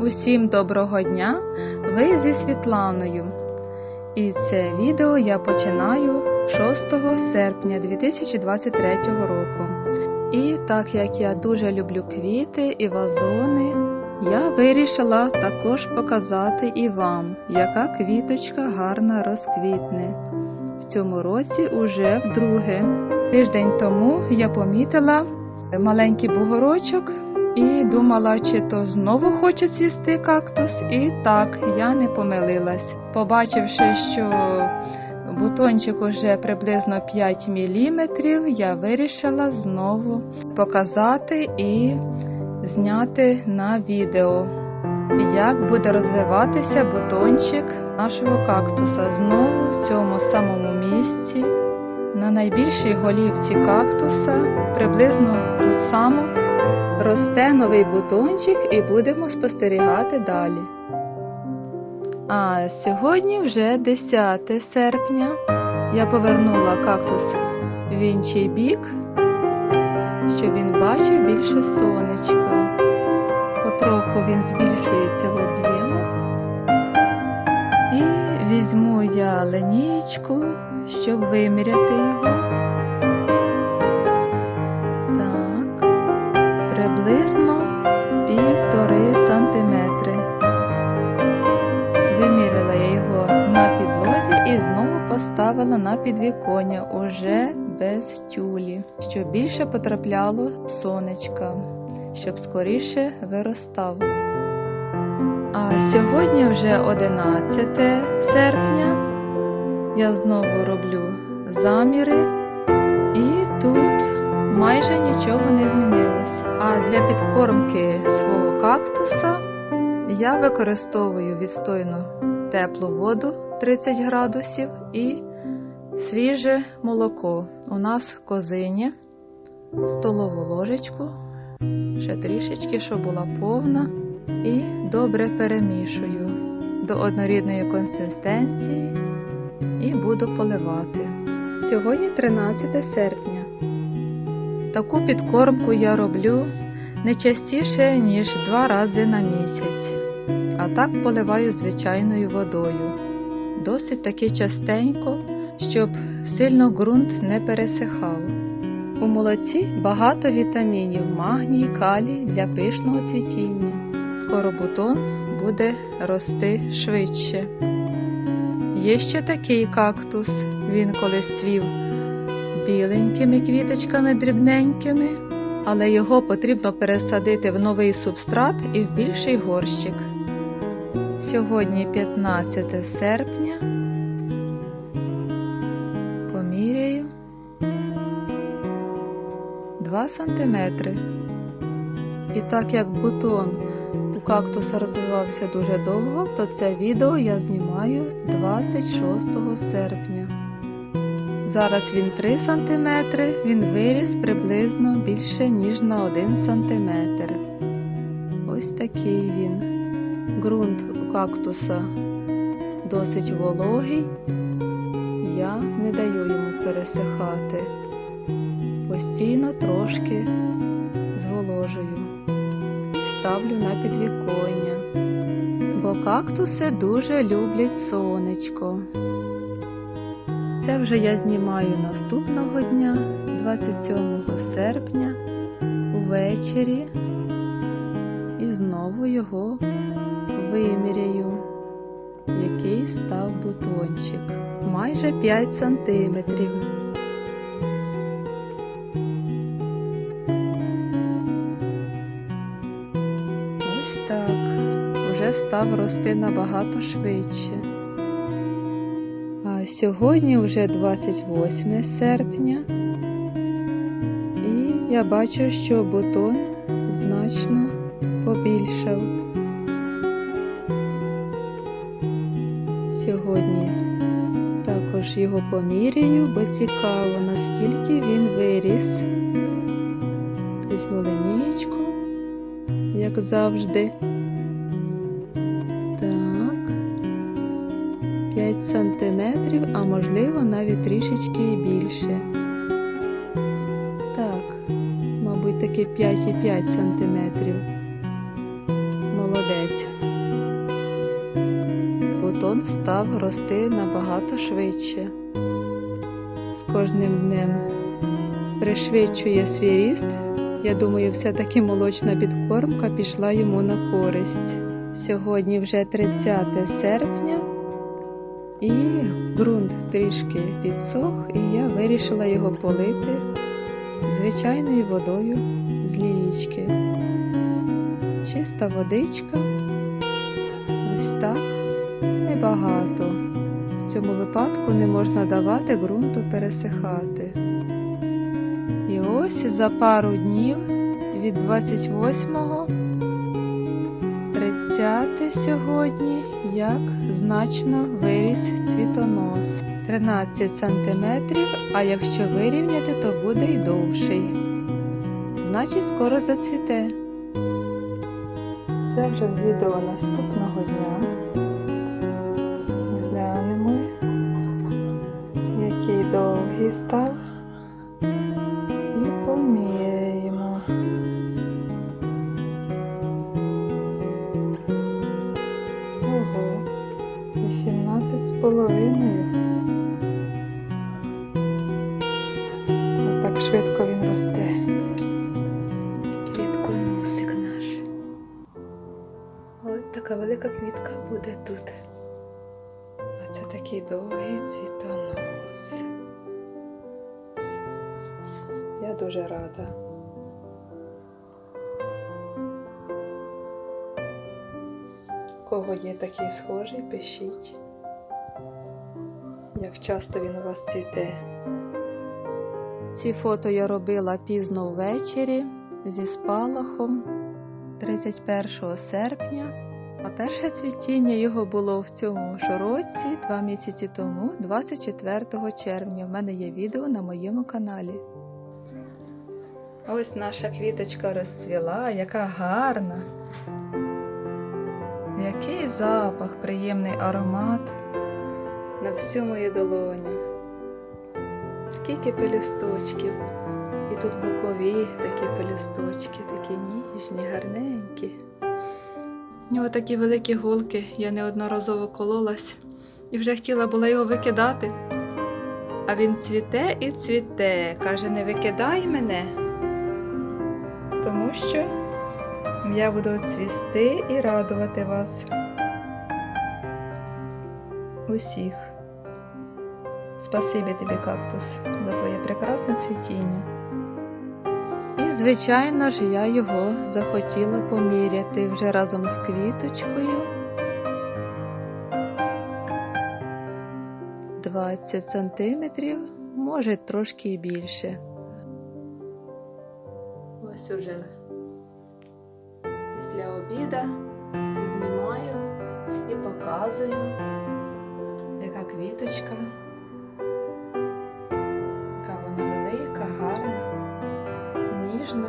Усім доброго дня! Ви зі Світланою. І це відео я починаю 6 серпня 2023 року. І так як я дуже люблю квіти і вазони, я вирішила також показати і вам, яка квіточка гарно розквітне. В цьому році уже вдруге. Тиждень тому я помітила маленький бугорочок і думала, чи то знову хоче цвісти кактус. І так, я не помилилась. Побачивши, що бутончик уже приблизно 5 мм, я вирішила знову показати і зняти на відео, як буде розвиватися бутончик нашого кактуса знову в цьому самому місці. На найбільшій голівці кактуса, приблизно тут само, росте новий бутончик і будемо спостерігати далі. А сьогодні вже 10 серпня. Я повернула кактус в інший бік, щоб він бачив більше сонечка. Потроху він збільшується в об'ємах. І візьму я линійку, щоб виміряти його. Поставила на підвіконня уже без тюлі, щоб більше потрапляло сонечка, щоб скоріше виростав. А сьогодні вже 11 серпня. Я знову роблю заміри, і тут майже нічого не змінилось. А для підкормки свого кактуса я використовую відстойну теплу воду 30 градусів і свіже молоко. У нас козині, столову ложечку, ще трішечки, щоб була повна, і добре перемішую до однорідної консистенції і буду поливати. Сьогодні 13 серпня. Таку підкормку я роблю не частіше, ніж два рази на місяць, а так поливаю звичайною водою. Досить таки частенько, щоб сильно ґрунт не пересихав. У молоці багато вітамінів, магній, калій для пишного цвітіння. Скоро бутон буде рости швидше. Є ще такий кактус. Він колись цвів біленькими квіточками дрібненькими, але його потрібно пересадити в новий субстрат і в більший горщик. Сьогодні 15 серпня. 2 сантиметри. І так як бутон у кактуса розвивався дуже довго, то це відео я знімаю 26 серпня. Зараз він 3 см, він виріс приблизно більше, ніж на 1 см. Ось такий він. Ґрунт у кактуса досить вологий. Я не даю йому пересихати. Постійно трошки зволожую ставлю на підвіконня, бо кактуси дуже люблять сонечко. Це вже я знімаю наступного дня, 27 серпня, увечері, і знову його виміряю, який став бутончик. Майже 5 сантиметрів. Став рости набагато швидше. А сьогодні вже 28 серпня. І я бачу, що бутон значно побільшав. Сьогодні також його поміряю, бо цікаво, наскільки він виріс. Візьму линійку як завжди. Сантиметрів, а можливо навіть трішечки і більше. Так, мабуть, таки 5,5 сантиметрів. Молодець. бутон став рости набагато швидше. З кожним днем пришвидшує свій ріст. Я думаю, все-таки молочна підкормка пішла йому на користь. Сьогодні вже 30 серпня, і ґрунт трішки підсох, і я вирішила його полити звичайною водою з лієчки. Чиста водичка, ось так, небагато. В цьому випадку не можна давати ґрунту пересихати. І ось за пару днів від 28-го 30 сьогодні, як значно виріс цвітонос. 13 см, а якщо вирівняти, то буде й довший. Значить, скоро зацвіте. Це вже відео наступного дня. Глянемо, який довгий став. 18 з половиною. Отак швидко він росте. Квітконосик наш. Ось така велика квітка буде тут. А це такий довгий цвітонос. Я дуже рада. Кого є такий схожий, пишіть. Як часто він у вас цвіте. Ці фото я робила пізно ввечері зі спалахом 31 серпня, а перше цвітіння його було в цьому ж році, два місяці тому, 24 червня. В мене є відео на моєму каналі. Ось наша квіточка розцвіла, яка гарна. Який запах, приємний аромат на всю мою долоню. Скільки пелюсточків. І тут бокові такі пелюсточки, такі ніжні, гарненькі. У нього такі великі гулки, я неодноразово кололась і вже хотіла була його викидати. А він цвіте і цвіте. Каже, не викидай мене, тому що я буду цвісти і радувати вас. Усіх. Спасибі тобі, кактус, за твоє прекрасне цвітіння. І, звичайно ж, я його захотіла поміряти вже разом з квіточкою. 20 сантиметрів, може трошки і більше. Ось уже після обіда знімаю і показую, яка квіточка. Яка вона велика, гарна, ніжна,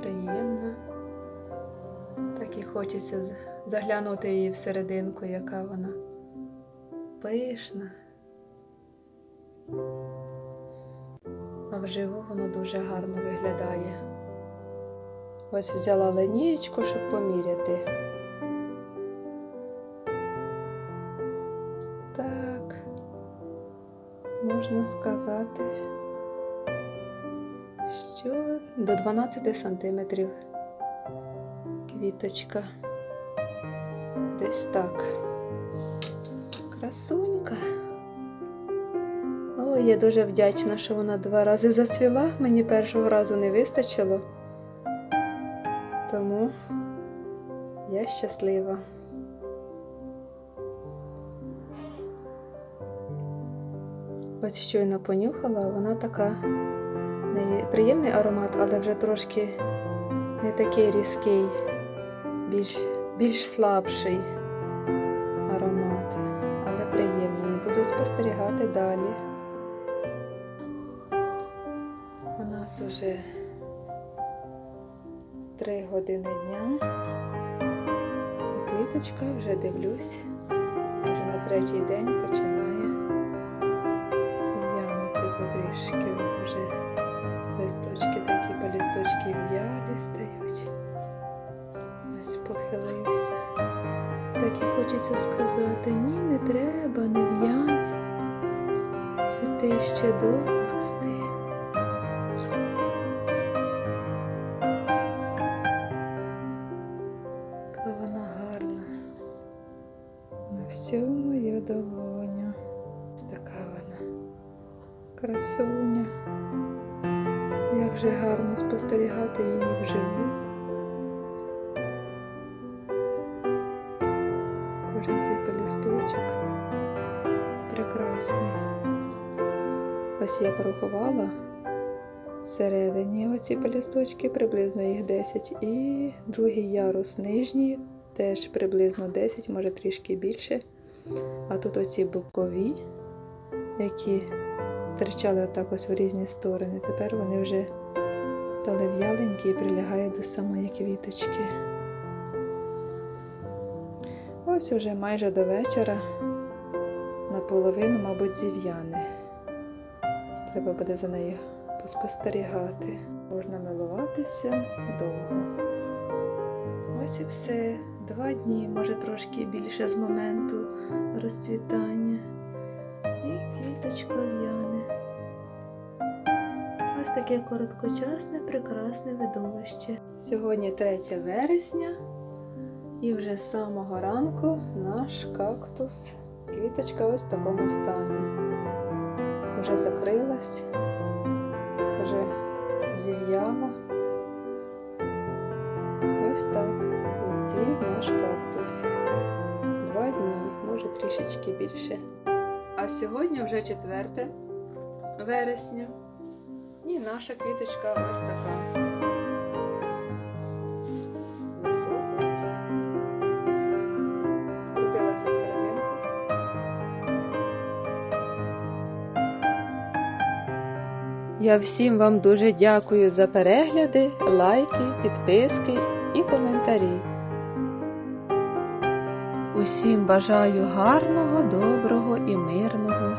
приємна. Так і хочеться заглянути її всерединку, яка вона пишна. А вживу воно дуже гарно виглядає. Ось взяла линієчку, щоб поміряти. Так, можна сказати, що до 12 сантиметрів квіточка. Десь так. Красунька. Ой, я дуже вдячна, що вона два рази зацвіла. Мені першого разу не вистачило. Тому я щаслива. Ось щойно понюхала, вона така приємний аромат, але вже трошки не такий різкий, більш, більш слабший аромат, але приємний. Буду спостерігати далі. У нас уже три години дня. А квіточка вже дивлюсь, вже на третій день починає в'янути потрішки. Вже листочки такі, по листочки в'ялі стають. Ось похилився. хочеться сказати, ні, не треба, не в'янь. Цвіти ще довго рости. Кожен цей пелюсточок прекрасний. Ось я порахувала всередині оці пелюсточки, приблизно їх 10, і другий ярус нижній теж приблизно 10, може трішки більше. А тут оці бокові, які стирчали отак ось в різні сторони. Тепер вони вже стали в'яленькі і прилягають до самої квіточки. Ось уже майже до вечора наполовину, мабуть, зів'яне. Треба буде за нею поспостерігати. Можна милуватися довго. Ось і все. Два дні, може трошки більше з моменту розцвітання. І квіточка в'яне. Ось таке короткочасне, прекрасне видовище. Сьогодні 3 вересня, і вже з самого ранку наш кактус. Квіточка ось в такому стані. Вже закрилась, вже зів'яла. Ось так відцвів наш кактус. Два дні, може трішечки більше. А сьогодні вже 4 вересня. І наша квіточка ось така. Скрутилася всерединку. Я всім вам дуже дякую за перегляди, лайки, підписки і коментарі. Усім бажаю гарного, доброго і мирного.